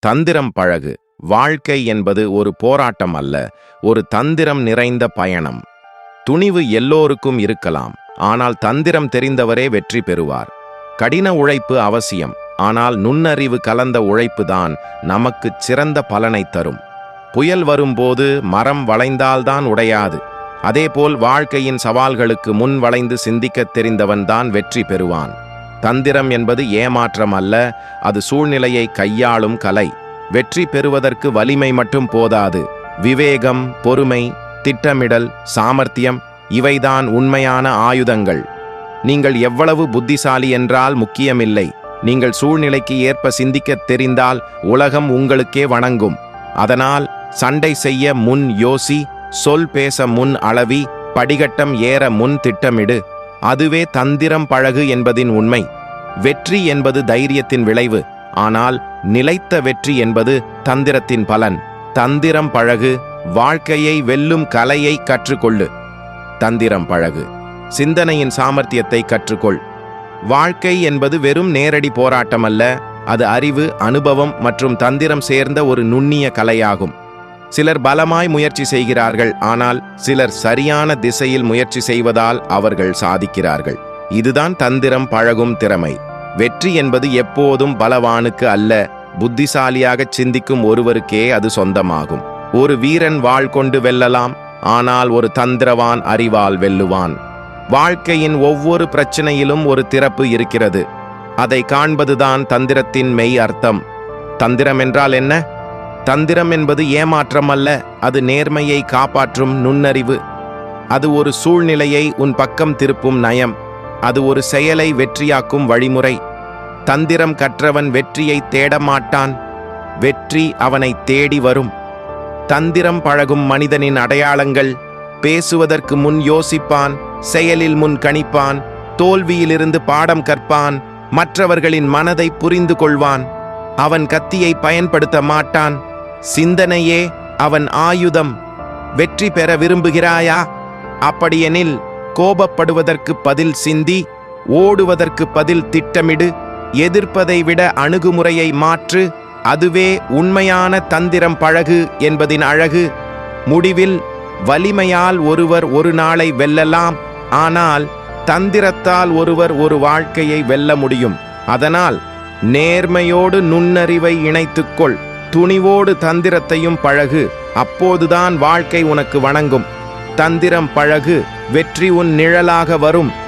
தந்திரம் பழகு. வாழ்க்கை என்பது ஒரு போராட்டம் அல்ல ஒரு தந்திரம் நிறைந்த பயணம். துணிவு எல்லோருக்கும் இருக்கலாம் ஆனால் தந்திரம் தெரிந்தவரே வெற்றி பெறுவார். கடின உழைப்பு அவசியம் ஆனால் நுண்ணறிவு கலந்த உழைப்புதான் நமக்குச் சிறந்த பலனை தரும். புயல் வரும்போது மரம் வளைந்தால்தான் உடையாது அதேபோல் வாழ்க்கையின் சவால்களுக்கு முன் வளைந்து சிந்திக்கத் தெரிந்தவன்தான் வெற்றி பெறுவான். தந்திரம் என்பது ஏமாற்றம் அல்ல அது சூழ்நிலையை கையாளும் கலை. வெற்றி பெறுவதற்கு வலிமை மட்டும் போதாது. விவேகம் பொறுமை திட்டமிடல் சாமர்த்தியம் இவைதான் உண்மையான ஆயுதங்கள். நீங்கள் எவ்வளவு புத்திசாலி என்றால் முக்கியமில்லை. நீங்கள் சூழ்நிலைக்கு ஏற்ப சிந்திக்கத் தெரிந்தால் உலகம் உங்களுக்கே வணங்கும். அதனால் சண்டை செய்ய முன் யோசி சொல் பேச முன் அளவி படிகட்டம் ஏற முன் திட்டமிடு. அதுவே தந்திரம் பழகு என்பதின் உண்மை. வெற்றி என்பது தைரியத்தின் விளைவு ஆனால் நிலைத்த வெற்றி என்பது தந்திரத்தின் பலன். தந்திரம் பழகு வாழ்க்கையை வெல்லும் கலையை கற்றுக்கொள்ளு. தந்திரம் பழகு சிந்தனையின் சாமர்த்தியத்தை கற்றுக்கொள். வாழ்க்கை என்பது வெறும் நேரடி போராட்டம் அல்ல அது அறிவு அனுபவம் மற்றும் தந்திரம் சேர்ந்த ஒரு நுண்ணிய கலையாகும். சிலர் பலமாய் முயற்சி செய்கிறார்கள் ஆனால் சிலர் சரியான திசையில் முயற்சி செய்வதால் அவர்கள் சாதிக்கிறார்கள். இதுதான் தந்திரம் பழகும் திறமை. வெற்றி என்பது எப்போதும் பலவானுக்கு அல்ல புத்திசாலியாக சிந்திக்கும் ஒருவருக்கே அது சொந்தமாகும். ஒரு வீரன் வாள் கொண்டு வெல்லலாம் ஆனால் ஒரு தந்திரவான் அறிவால் வெல்லுவான். வாழ்க்கையின் ஒவ்வொரு பிரச்சனையிலும் ஒரு திறப்பு இருக்கிறது. அதை காண்பதுதான் தந்திரத்தின் மெய் அர்த்தம். தந்திரம் என்றால் என்ன? தந்திரம் என்பது ஏமாற்றம் அல்ல அது நேர்மையை காப்பாற்றும் நுண்ணறிவு. அது ஒரு சூழ்நிலையை உன் பக்கம் திருப்பும் நயம். அது ஒரு செயலை வெற்றியாக்கும் வழிமுறை. தந்திரம் கற்றவன் வெற்றியை தேடமாட்டான் வெற்றி அவனை தேடி வரும். தந்திரம் பழகும் மனிதனின் அடையாளங்கள். பேசுவதற்கு முன் யோசிப்பான் செயலில் முன் கணிப்பான் தோல்வியிலிருந்து பாடம் கற்பான் மற்றவர்களின் மனதை புரிந்து கொள்வான். அவன் கத்தியை பயன்படுத்த மாட்டான். சிந்தனையே அவன் ஆயுதம். வெற்றி பெற விரும்புகிறாயா? அப்படியெனில் கோபப்படுவதற்கு பதில் சிந்தி ஓடுவதற்கு பதில் திட்டமிடு எதிர்ப்பதை விட அணுகுமுறையை மாற்று அதுவே உண்மையான தந்திரம் பழகு என்பதின் அழகு. முடிவில் வலிமையால் ஒருவர் ஒரு நாளை வெல்லலாம் ஆனால் தந்திரத்தால் ஒருவர் ஒரு வாழ்க்கையை வெல்ல முடியும். அதனால் நேர்மையோடு நுண்ணறிவை இணைத்துக்கொள் துணிவோடு தந்திரத்தையும் பழகு அப்போதுதான் வாழ்க்கை உனக்கு வணங்கும். தந்திரம் பழகு வெற்றி உன் நிழலாக வரும்.